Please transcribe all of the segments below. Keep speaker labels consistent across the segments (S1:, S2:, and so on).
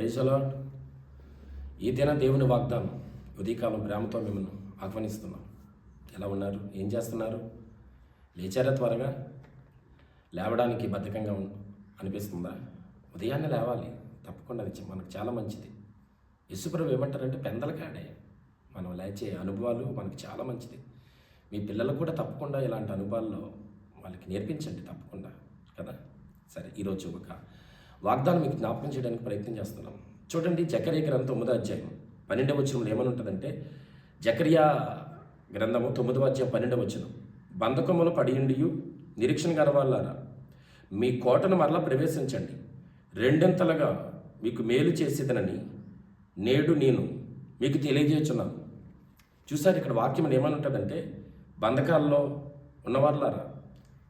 S1: ప్రేజలో ఈ దిన దేవుని వాగ్దానం ఉదయకాలం ప్రేమతో మిమ్మల్ని ఆహ్వానిస్తున్నాం. ఎలా ఉన్నారు? ఏం చేస్తున్నారు? లేచారా త్వరగా? లేవడానికి బద్ధకంగా ఉం- అనిపిస్తుందా? ఉదయాన్నే లేవాలి. తప్పకుండా అది మనకు చాలా మంచిది. యశుప్రభు ఏమంటారంటే పెందలకాడే. మనం లేచే అనుభవాలు మనకు చాలా మంచిది. మీ పిల్లలకు కూడా తప్పకుండా ఇలాంటి అనుభవాల్లో వాళ్ళకి నేర్పించండి తప్పకుండా. కదా? సరే ఈరోజు ఒక వాగ్దానం మీకు జ్ఞాపకం చేయడానికి ప్రయత్నం చేస్తున్నాం. చూడండి జకరియా గ్రంథం తొమ్మిదో అధ్యాయం. పన్నెండవ వచనంలో ఏమని ఉంటుందంటే జకరియా గ్రంథము తొమ్మిదవ అధ్యాయం పన్నెండవ వచనం. బంధకములు పడియుండియు నిరీక్షణ గర్వాలారా మీ కోటను మరలా ప్రవేశించండి. రెండంతలుగా మీకు మేలు చేసేదనని నేడు నేను మీకు తెలియజేస్తున్నాను. చూసారు ఇక్కడ వాక్యం ఏమని ఉంటుందంటే బంధకాల్లో ఉన్నవారులారా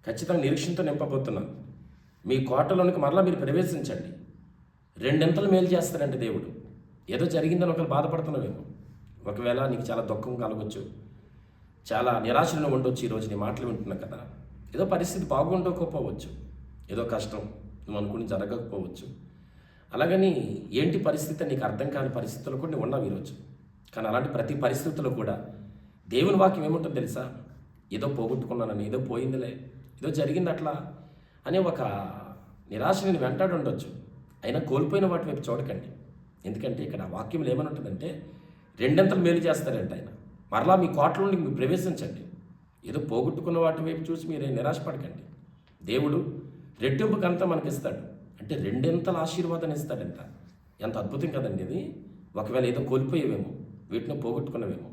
S1: ఖచ్చితంగా నిరీక్షణతో నింపబోతున్నాను. మీ కోటలోనికి మరలా మీరు ప్రవేశించండి. రెండింతలు మేలు చేస్తాడంటే దేవుడు. ఏదో జరిగిందని ఒకరు బాధపడుతున్నావేమో. ఒకవేళ నీకు చాలా దుఃఖం కలగొచ్చు. చాలా నిరాశలో ఉండొచ్చు ఈరోజు నీ మాటలు వింటున్నా కదా. ఏదో పరిస్థితి బాగుండకపోవచ్చు. ఏదో కష్టం నువ్వు అనుకుని జరగకపోవచ్చు. అలాగని ఏంటి పరిస్థితి నీకు అర్థం కాని పరిస్థితుల్లో కూడా నువ్వు ఉన్నావు ఈరోజు. కానీ అలాంటి ప్రతి పరిస్థితుల్లో కూడా దేవుని వాక్యం ఏముంటుందో తెలుసా? ఏదో పోగొట్టుకున్నానని ఏదో పోయిందిలే. ఏదో జరిగింది అట్లా అనే ఒక నిరాశ నేను వెంటాడి ఉండొచ్చు అయినా కోల్పోయిన వాటి వైపు చూడకండి. ఎందుకంటే ఇక్కడ వాక్యం ఏమని ఉంటుందంటే రెండంతలు మేలు చేస్తారంట ఆయన. మరలా మీ కోటలోని మీరు ప్రవేశించండి. ఏదో పోగొట్టుకున్న వాటి వైపు చూసి మీరే నిరాశపడకండి. దేవుడు రెట్టింపు కంత మనకిస్తాడు. అంటే రెండింతల ఆశీర్వాదాన్ని ఇస్తాడంట. ఎంత అద్భుతం కదండి ఇది. ఒకవేళ ఏదో కోల్పోయేవేమో వీటిని పోగొట్టుకున్నవేమో.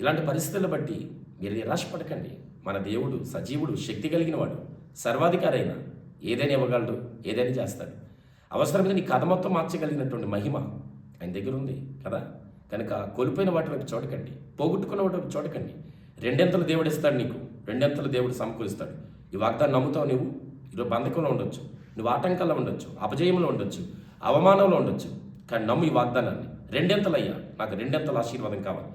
S1: ఇలాంటి పరిస్థితులను బట్టి మీరు నిరాశపడకండి. మన దేవుడు సజీవుడు శక్తి కలిగిన వాడు సర్వాధికారైనా. ఏదైనా ఇవ్వగలడు ఏదైనా చేస్తాడు. అవసరమైతే నీ కథ మొత్తం మార్చగలిగినటువంటి మహిమ ఆయన దగ్గర ఉంది కదా? కనుక కోల్పోయిన వాటి వైపు చూడకండి పోగొట్టుకున్న వాటి వైపు చూడకండి రెండెంతలు దేవుడు ఇస్తాడు నీకు రెండెంతలు దేవుడు సమకూరుస్తాడు. ఈ వాగ్దాన్ని నమ్ముతావు నువ్వు? ఈరోజు బంధకంలో ఉండొచ్చు నువ్వు ఆటంకాల్లో ఉండొచ్చు అపజయంలో ఉండొచ్చు అవమానంలో ఉండొచ్చు. కానీ నమ్ము ఈ వాగ్దానాన్ని. రెండెంతలయ్యా నాకు రెండెంతల ఆశీర్వాదం కావాలి.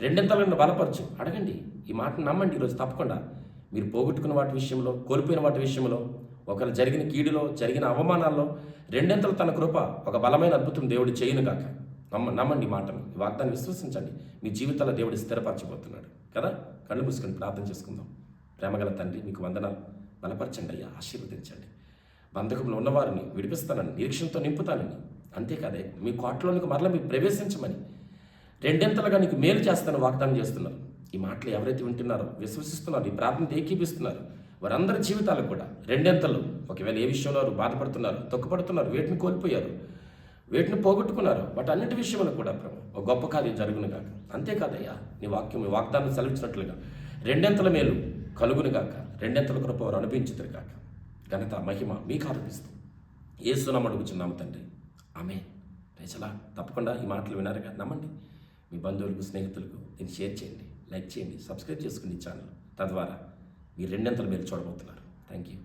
S1: రెండెంతలను బలపరచు. అడగండి ఈ మాటను నమ్మండి ఈరోజు తప్పకుండా. మీరు పోగొట్టుకున్న వాటి విషయంలో కోల్పోయిన వాటి విషయంలో ఒకరు జరిగిన కీడులో జరిగిన అవమానాల్లో రెండెంతలు తన కృప ఒక బలమైన అద్భుతం దేవుడు చేయను కాక నమ్మ నమ్మండి మాటను. ఈ వాగ్దాన్ని విశ్వసించండి. మీ జీవితాల్లో దేవుడు స్థిరపరచబోతున్నాడు. కదా? కళ్ళు మూసుకొని ప్రార్థన చేసుకుందాం. ప్రేమగల తండ్రి మీకు వందనాలు. బలపరచండి అయ్యా ఆశీర్వదించండి. బంధకంలో ఉన్నవారిని విడిపిస్తానని నిరీక్షణతో నింపుతానని. అంతేకాదే మీ కోటలోనికి మరలా మీరు ప్రవేశించమని. రెండెంతలుగా నీకు మేలు చేస్తాను వాగ్దానం చేస్తున్నారు. ఈ మాటలు ఎవరైతే వింటున్నారో విశ్వసిస్తున్నారు ఈ ప్రార్థన ఏకీపిస్తున్నారు వారందరి జీవితాలకు కూడా రెండెంతలు. ఒకవేళ ఏ విషయంలో వారు బాధపడుతున్నారు తొక్కపడుతున్నారు వేటిని కోల్పోయారు వేటిని పోగొట్టుకున్నారు వాటి అన్నిటి విషయంలో కూడా ప్రభు ఒక గొప్ప కార్యం జరుగును కాక అంతేకాదయ్యా నీ వాక్యం వాగ్దానం సెలవిచ్చినట్లుగా రెండెంతల మేలు కలుగును కాక రెండెంతల కృప వారు అనిపించుతారు కాక ఘనత మహిమ మీకు ఆరోపిస్తూ ఏసునాం అడుగుచున్నాము తండ్రి. ఆమె రేచలా తప్పకుండా ఈ మాటలు వినారుగా. నమ్మండి. మీ బంధువులకు స్నేహితులకు దీన్ని షేర్ చేయండి. లైక్ చేయండి సబ్స్క్రైబ్ చేసుకుని ఛానల్. తద్వారా మీరు రెండంతలు మీరు చూడబోతున్నారు. Thank you